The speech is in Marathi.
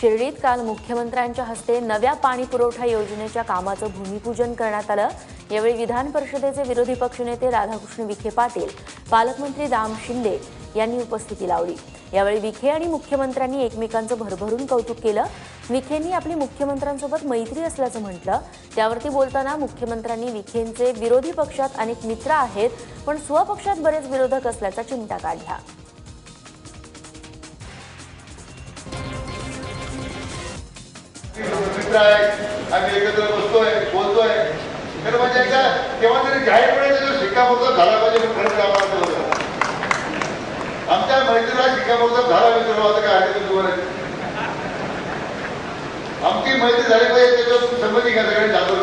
शिर्डीत काल मुख्यमंत्र्यांच्या हस्ते नव्या पाणी पुरवठा योजनेच्या कामाचं भूमिपूजन करण्यात आलं. यावेळी विधान परिषदेचे विरोधी पक्षनेते राधाकृष्ण विखे पाटील पालकमंत्री राम शिंदे यांनी उपस्थिती लावली. यावेळी विखे आणि मुख्यमंत्र्यांनी एकमेकांचं भरभरून कौतुक केलं. विखेंनी आपली मुख्यमंत्र्यांसोबत मैत्री असल्याचं म्हटलं. त्यावरती बोलताना मुख्यमंत्र्यांनी विखेंचे विरोधी पक्षात अनेक मित्र आहेत पण स्वपक्षात बरेच विरोधक असल्याचा चिमटा काढला. मित्र आम्ही एकत्र बसतोय बोलतोय. तर म्हणजे एकदा तेव्हा तरी जाहीरपणे त्याचा शिक्कामोर्तब झाला पाहिजे म्हणून खरंच आम्हाला आमच्या मैत्रीला शिक्कामोर्तब झाला मित्र आता काय हरकत तुम्हाला आमची मैत्री झाली पाहिजे त्याच्यावर संबंधी घ्या सगळ्यांनी जातो